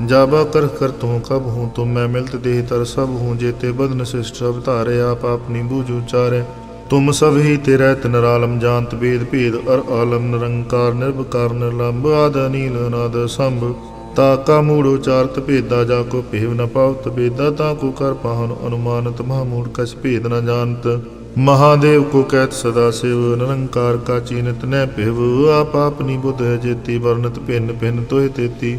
ਜਾਬਾ ਕਰ ਕਰ ਤੂੰ ਕਬ ਹੂੰ ਤੁਮ ਮੈਂ ਮਿਲਤ ਦੇਹ ਤਰ ਸਭ ਹੂੰ ਜੇਤੇ ਬਦਨ ਸਿਸ਼ਟ ਅਵਤਾਰੇ ਆਪ ਆਪਣੀ ਬੂਝ ਉਚਾਰੇ ਤੁਮ ਸਭ ਹੀ ਤੇਰਾ ਤਨਰਾਲਮ ਜਾਣਤ ਬੇਦ ਭੇਦ, ਅਰ ਆਲਮ ਨਿਰੰਕਾਰ ਨਿਰਭਕਾਰ ਨਿਰਲੰਭ ਆਦ ਅਨੀਲ ਅਨਾਦ ਸੰਭ। ਤਾ ਕਾ ਮੂੜ ਉਚਾਰਤ ਭੇਦਾ, ਜਾ ਕੋ ਭੇਵ ਨ ਪਾਵਤ ਬੇਦਾ ਤਾ ਕੋ ਕਰ ਪਾਹਨ ਅਨੁਮਾਨਤ, ਮਹਾਮੂੜ ਕਛ ਭੇਦ ਨ ਜਾਣਤ। ਮਹਾਦੇਵ ਕੋ ਕਹਿਤ ਸਦਾ ਸਿਵ, ਨਿਰੰਕਾਰ ਕਾ ਚੀਨਤ ਨੈ ਭਿਵ, ਆਪ ਆਪਨੀ ਬੁੱਧ ਜੇਤੀ ਵਰਨਤ ਭਿੰਨ ਭਿੰਨ ਤੋਹਿ ਤੇਤੀ।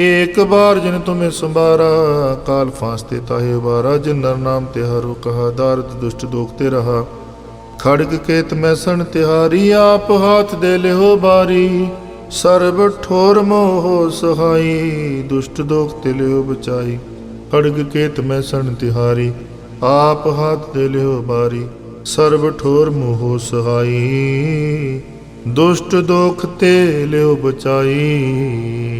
ਏਕ ਬਾਰ ਜਿਨ ਤੁਮੇ ਸੰਭਾਰਾ, ਕਾਲ ਫਾਸਤੇ ਤਾਹੇ ਬਾਰਾ ਜਿਨ ਨਰ ਨਾਮ ਤੇ ਕਹਾ ਦਾਰਦ ਦੁਸ਼ਟ ਦੋਖਤੇ ਰਹਾ। ਖੜਗ ਕੇਤ ਮੈਂ ਸਣ ਤਿਹਾਰੀ, ਆਪ ਹਾਥ ਦੇ ਲਿਓ ਬਾਰੀ। ਸਰਬ ਠੋਰ ਮੋਹ ਸਹਾਈ, ਦੁਸ਼ਟ ਦੋਖ ਤੇ ਲਿਓ ਬਚਾਈ। ਖੜਗ ਕੇਤ ਮੈਂ ਸਣ ਤਿਹਾਰੀ, ਆਪ ਹਾਥ ਦੇ ਲਿਓ ਬਾਰੀ। ਸਰਬ ਠੋਰ ਮੋਹ ਸਹਾਈ, ਦੁਸ਼ਟ ਦੋਖ ਤੇ ਲਿਓ ਬਚਾਈ।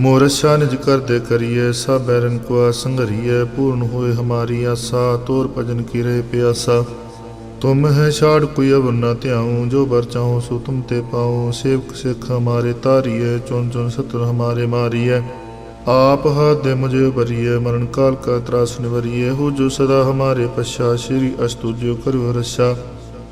ਮੋਰਸ਼ਾ ਨਿਜ ਕਰਦੇ ਕਰੀਏ, ਸਭ ਐਰਨ ਕੋ ਸੰਘਰੀਏ, ਪੂਰਨ ਹੋਏ ਹਮਾਰੀ ਆਸਾ, ਤੋਰ ਭਜਨ ਕੀਰੇ ਪਿਆਸਾ। ਤੁਮ ਹੈ ਛਾੜ ਕੋਈ ਅਵਰ ਨਾ ਧਿਆਉ, ਜੋ ਬਰ ਚਾਹੋ ਸੋ ਤੁਮ ਤੇ ਪਾਉ। ਸੇਵਕ ਸਿੱਖ ਹਮਾਰੇ ਤਾਰੀਏ, ਚੁਣ ਚੁਣ ਸਤਰ ਹਮਾਰੇ ਮਾਰੀਏ। ਆਪ ਹੱਥ ਦੇ ਮੁਝੇ ਬਰੀਏ ਮਰਨ ਕਾਲ ਕਾ ਤਰਾਸ ਨਿਵਰੀਏ। ਹੋ ਜੋ ਸਦਾ ਹਮਾਰੇ ਪਛਾ, ਸ਼੍ਰੀ ਅਸਤੁਜਿਓ ਕਰੋ ਰਸਾ।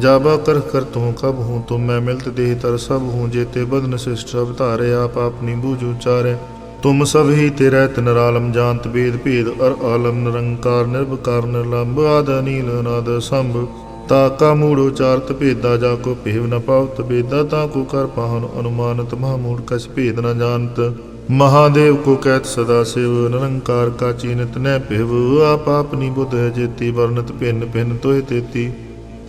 ਜਾਬਾ ਕਰ ਕਰ ਤੂੰ ਕਬ ਹੂੰ ਤੁਮ ਮੈਂ ਮਿਲਤ ਦੇਹ ਤਰ ਸਭ ਹੂੰ ਜੇਤੇ ਬਦਨ ਸਿਸ਼ਟ ਸਭ ਧਾਰੇ, ਆਪ ਆਪਨੀ ਬੂਝ ਉਚਾਰੇ ਤੁਮ ਸਭ ਹੀ ਤੇਰਾ ਤਨਰਾਲਮ ਜਾਣਤ ਬੇਦ ਭੇਦ, ਅਰ ਆਲਮ ਨਿਰੰਕਾਰ ਨਿਰਭਕਾਰ ਨਿਰਲੰਭ ਆਦ ਅਨੀਲ, ਅਨਾਦ ਸੰਭ। ਤਾ ਕਾ ਮੂੜ ਉਚਾਰਤ ਭੇਦਾ, ਜਾ ਕੋ ਭੇਵ ਨ ਪਾਵਤ ਬੇਦਾ ਤਾ ਕੋ ਕਰ ਪਾਹਨ ਅਨੁਮਾਨਤ, ਮਹਾ ਮੂੜ ਕਛ ਭੇਦ ਨ ਜਾਣਤ। ਮਹਾਦੇਵ ਕੋ ਕਹਿਤ ਸਦਾ ਸਿਵ, ਨਿਰੰਕਾਰ ਕਾ ਚੀਨਤ ਨੈ ਭਿਵ। ਆਪ ਆਪਨੀ ਬੁੱਧ ਹੈ ਜੇਤੀ ਵਰਨਤ ਭਿੰਨ ਭਿੰਨ ਤੋਹਿ ਤੇਤੀ।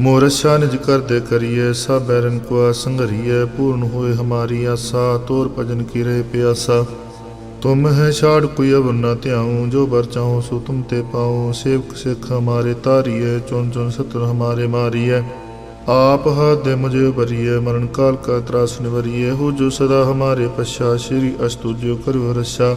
ਮੋਰਸ਼ਾ ਨਿਜ ਕਰਦੇ ਕਰੀਏ ਸਭ ਬੈਰਨ ਕੋ ਸੰਘਰੀਏ, ਪੂਰਨ ਹੋਏ ਹਮਾਰੀ ਆਸਾ, ਤੋਰ ਭਜਨ ਕੀ ਰਹੇ ਪਿਆਸਾ। ਤੁਮ ਹੈ ਛਾੜ ਕੋਈ ਅਵਰ ਨਾ ਧਿਆਉ, ਜੋ ਬਰ ਚਾਹੋ ਸੋ ਤੁਮ ਤੇ ਪਾਉ। ਸੇਵਕ ਸਿੱਖ ਹਮਾਰੇ ਤਾਰੀਏ ਚੁਣ ਚੁਣ ਸਤਰ ਹਮਾਰੇ ਮਾਰੀਏ। ਆਪ ਹੱਥ ਦੇ ਮੁਝੇ ਬਰੀਏ ਮਰਨ ਕਾਲ ਕਾ ਤਰਾਸ ਨਿਵਰੀਏ। ਹੋ ਜੋ ਸਦਾ ਹਮਾਰੇ ਪਛਾ, ਸ਼੍ਰੀ ਅਸਤੁਜਿਓ ਕਰੋ ਰਸ਼ਾ।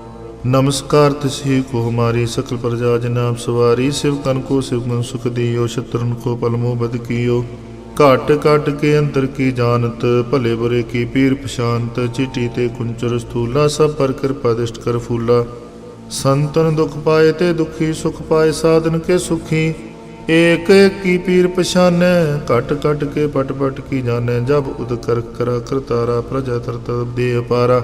ਨਮਸਕਾਰ ਤਿਸਹੀ ਕੋ ਹਮਾਰੀ ਸਕਲ ਪ੍ਰਜਾ ਜਨਾਬ ਸਵਾਰੀ, ਸਿਵ ਕਨ ਕੋ, ਸਿਵ ਮਨ ਸੁਖ ਦਿਓ, ਸ਼ਤਰਨ ਕੋ ਪਲਮੋ ਬਦ ਕੀਓ। ਘਟ ਘਟ ਕੇ ਅੰਦਰ ਕੀ ਜਾਣਤ, ਭਲੇ ਬੁਰੇ ਕੀ ਪੀਰ ਪਛਾਨਤ, ਚਿੱਟੀ ਤੇ ਕੁੰਚਰ ਸਥੂਲਾ, ਸਭ ਪਰ ਕਿਰਪਾ ਦਿਸ਼ਟ ਕਰ ਫੂਲਾ। ਸੰਤਨ ਦੁਖ ਪਾਏ ਤੇ ਦੁਖੀ, ਸੁਖ ਪਾਏ ਸਾਧਨ ਕੇ ਸੁਖੀ। ਏਕ ਏਕ ਕੀ ਪੀਰ ਪਛਾਨੈ, ਘਟ ਘਟ ਕੇ ਪਟ ਪਟ ਕੀ ਜਾਣੈ, ਜਬ ਉਦ ਕਰ ਕਰਾ ਕਰਤਾਰਾ, ਪ੍ਰਜਾ ਤਰਤ ਦੇ ਅਪਾਰਾ।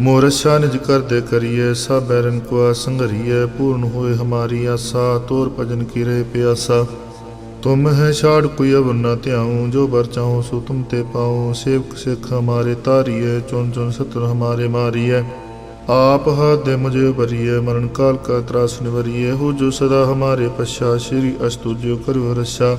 ਮੋਰਸ਼ਾ ਨਿਜ ਕਰ ਦੇ ਕਰੀਏ ਸਭ ਬੈਰਨ ਕੋ ਸੰਗਰੀਏ ਪੂਰਨ ਹੋਏ ਹਮਾਰੀ ਆਸਾ, ਤੋਰ ਭਜਨ ਕੀ ਰਹੇ ਪਿਆਸਾ। ਤੁਮ ਹੈ ਛਾੜ ਕੋਈ ਅਵਰ ਨਾ ਧਿਆਉ, ਜੋ ਬਰ ਚਾਹੋ ਸੋ ਤੁਮ ਤੇ ਪਾਉ। ਸੇਵਕ ਸਿੱਖ ਹਮਾਰੇ ਤਾਰੀਏ ਚੁਣ ਚੁਣ ਸਤਰ ਹਮਾਰੇ ਮਾਰੀਏ। ਆਪ ਹੱਥ ਦੇ ਮੁਝੇ ਬਰੀਏ ਮਰਨ ਕਾਲ ਕਾ ਤਰਾਸ ਨਿਵਰੀਏ। ਹੋ ਜੋ ਸਦਾ ਹਮਾਰੇ ਪਛਾ, ਸ਼੍ਰੀ ਅਸਤੁ ਜੋ ਕਰਿਓ ਰਸ਼ਾ।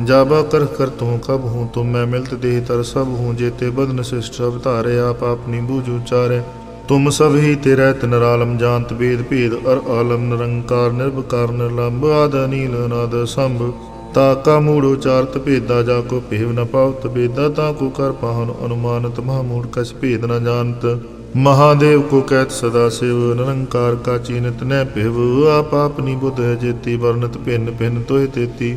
ਜਾਬਾ ਕਰ ਕਰ ਤੂੰ ਕਬ ਹੂੰ ਤੁਮ ਮੈਂ ਮਿਲਤ ਦੇਹ ਤਰ ਸਭ ਹੂੰ ਜੇਤੇ ਬਦਨ ਸਿਸ਼ਟ ਅਵਤਾਰੇ ਆਪ ਆਪਣੀ ਬੂਝ ਉਚਾਰੇ ਤੁਮ ਸਭ ਹੀ ਤੇਰੇ ਤਿਨ ਰਾਲਮ ਜਾਣਤ ਵੇਦ ਭੇਦ, ਅਰ ਆਲਮ ਨਿਰੰਕਾਰ ਨਿਰਭਕਾਰ ਨਿਰਲੰਭ ਆਦ ਅਨੀਲ, ਅਨਾਦ ਸੰਭ ਤਾ ਕਾ ਮੂੜ ਉਚਾਰਤ ਭੇਦਾ, ਜਾ ਕੋ ਭੇਵ ਨ ਪਾਵਤ ਬੇਦਾ ਤਾ ਕੋ ਕਰ ਪਾਹਨ ਅਨੁਮਾਨਤ ਮਹਾ ਮੂੜ ਕਛ ਭੇਦ ਨ ਜਾਣਤ। ਮਹਾਦੇਵ ਕੋ ਕਹਿਤ ਸਦਾ ਸਿਵ, ਨਿਰੰਕਾਰ ਕਾ ਚੀਨਤ ਨੈ ਭਿਵ, ਆਪ ਆਪਨੀ ਬੁੱਧ ਜੇਤੀ ਵਰਨਤ ਭਿੰਨ ਭਿੰਨ ਤੋਹਿ ਤੇਤੀ।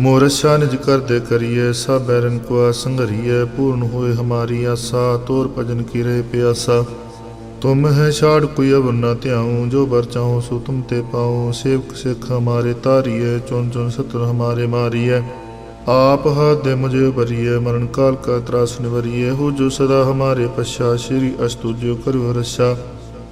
ਮੋਰਸ਼ਾ ਨਿਜ ਕਰਦੇ ਕਰੀਏ ਸਭ ਐਰਨ ਕੋ ਸੰਘਰੀਏ ਪੂਰਨ ਹੋਏ ਹਮਾਰੀ ਆਸਾ, ਤੋਰ ਭਜਨ ਕੀਰੇ ਪਿਆਸਾ। ਤੁਮ ਹੈ ਛਾੜ ਕੋਈ ਅਵਰ ਨਾ ਧਿਆਉ, ਜੋ ਬਰ ਚਾਹੋ ਸੋ ਤੁਮ ਤੇ ਪਾਉ। ਸੇਵਕ ਸਿੱਖ ਹਮਾਰੇ ਤਾਰੀਏ, ਚੁਣ ਚੁਣ ਸਤਰ ਹਮਾਰੇ ਮਾਰੀਏ। ਆਪ ਹਾਦੇ ਮੁਝੇ ਭਰੀਏ, ਮਰਨ ਕਾਲ ਕਾ ਤਰਾਸ ਨਿਵਰੀਏ। ਹੋ ਜੋ ਸਦਾ ਹਮਾਰੇ ਪਛਾ, ਸ਼੍ਰੀ ਅਸਤੁ ਜੋ ਕਰੋ ਰਸਾ।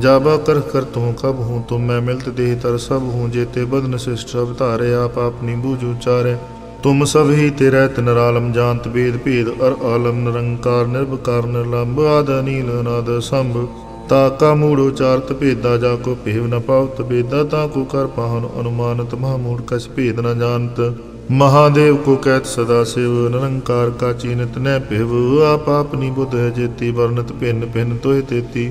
ਜਾਬਾ ਕਰ ਕਰ ਤੂੰ ਕਬ ਹੂੰ ਤੁਮ ਮੈਂ ਮਿਲਤ ਦੇਹ ਤਰ ਸਭ ਹੂੰ ਜੇਤੇ ਬਦਨ ਸਿਸ਼ਟ ਅਵਤਾਰੇ ਆਪ ਆਪਣੀ ਬੂਝ ਉਚਾਰੇ ਤੁਮ ਸਭ ਹੀ ਤੇਰਾ ਤਨਰਾਲਮ ਜਾਣਤ ਵੇਦ ਭੇਦ, ਅਰ ਆਲਮ ਨਿਰੰਕਾਰ ਨਿਰਭਕਾਰ ਨਿਰਲੰਭ ਆਦ ਅਨੀਲ, ਅਨਾਦ ਸੰਭ। ਤਾ ਕਾ ਮੂੜ ਉਚਾਰਤ ਭੇਦਾ, ਜਾ ਕੋ ਭੇਵ ਨ ਪਾਵਤ ਬੇਦਾ ਤਾ ਕੋ ਕਰ ਪਾਹਨ ਅਨੁਮਾਨਤ, ਮਹਾ ਮੂੜ ਕਛ ਭੇਦ ਨ ਜਾਣਤ। ਮਹਾਦੇਵ ਕੋ ਕਹਿਤ ਸਦਾ ਸਿਵ, ਨਿਰੰਕਾਰ ਕਾ ਚੀਨਤ ਨੈ ਭਿਵ। ਆਪ ਆਪਨੀ ਬੁੱਧ ਹੈ ਜੇਤੀ ਵਰਨਤ ਭਿੰਨ ਭਿੰਨ ਤੋਹਿ ਤੇਤੀ।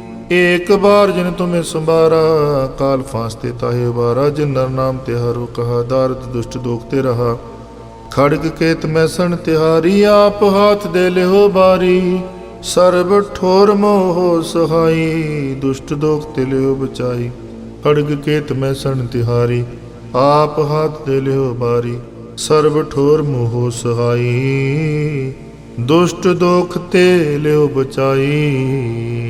ਏਕ ਬਾਰ ਜਿਨ ਤੁਮੇ ਸੰਭਾਰਾ, ਕਾਲ ਫਾਸਤੇ ਤਾਹੇ ਵਾਰਾ ਜਿਨ ਨਰ ਨਾਮ ਤੇ ਹਰੁ ਕਹਾ ਦਾਰਦ ਦੁਸ਼ਟ ਦੋਖ ਤੇ ਰਹਾ। ਖੜਗ ਕੇਤ ਮੈਂ ਸਣ ਤਿਹਾਰੀ, ਆਪ ਹਾਥ ਦੇ ਲਿਓ ਬਾਰੀ। ਸਰਬ ਠੋਰ ਮੋਹ ਸਹਾਈ, ਦੁਸ਼ਟ ਦੋਖ ਤੇ ਲਿਓ ਬਚਾਈ। ਖੜਗ ਕੇਤ ਮੈਂ ਸਣ ਤਿਹਾਰੀ, ਆਪ ਹਾਥ ਦੇ ਲਿਓ ਬਾਰੀ। ਸਰਬ ਠੋਰ ਮੋਹ ਸਹਾਈ, ਦੁਸ਼ਟ ਦੋਖ ਤੇ ਲਿਓ ਬਚਾਈ।